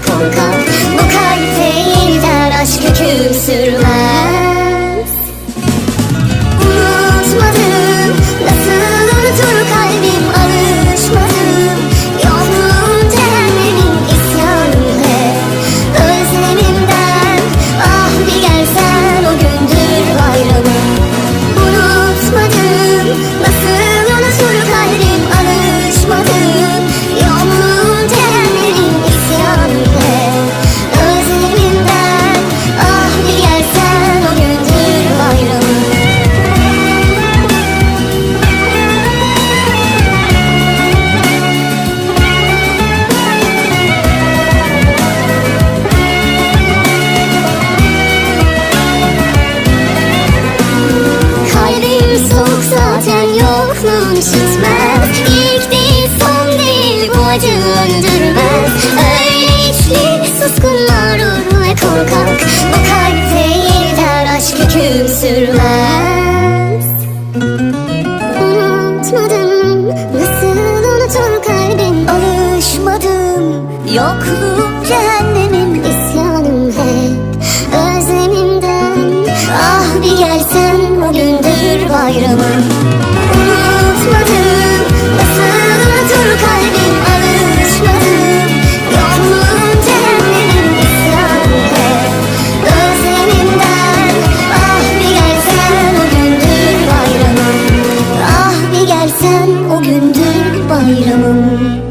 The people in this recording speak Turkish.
korkak Bu kalp değil der aşk hüküm sürmez öldürmez Öyle içli suskunlar ruh ve korkak. Bu kalp değil der aşk hüküm sürmez. Unutmadım nasıl unutur kalbim Alışmadım. Yokluğum cehennemin isyanım hep Özlemimden. Ah bir gelsen o gündür bayramım 一场梦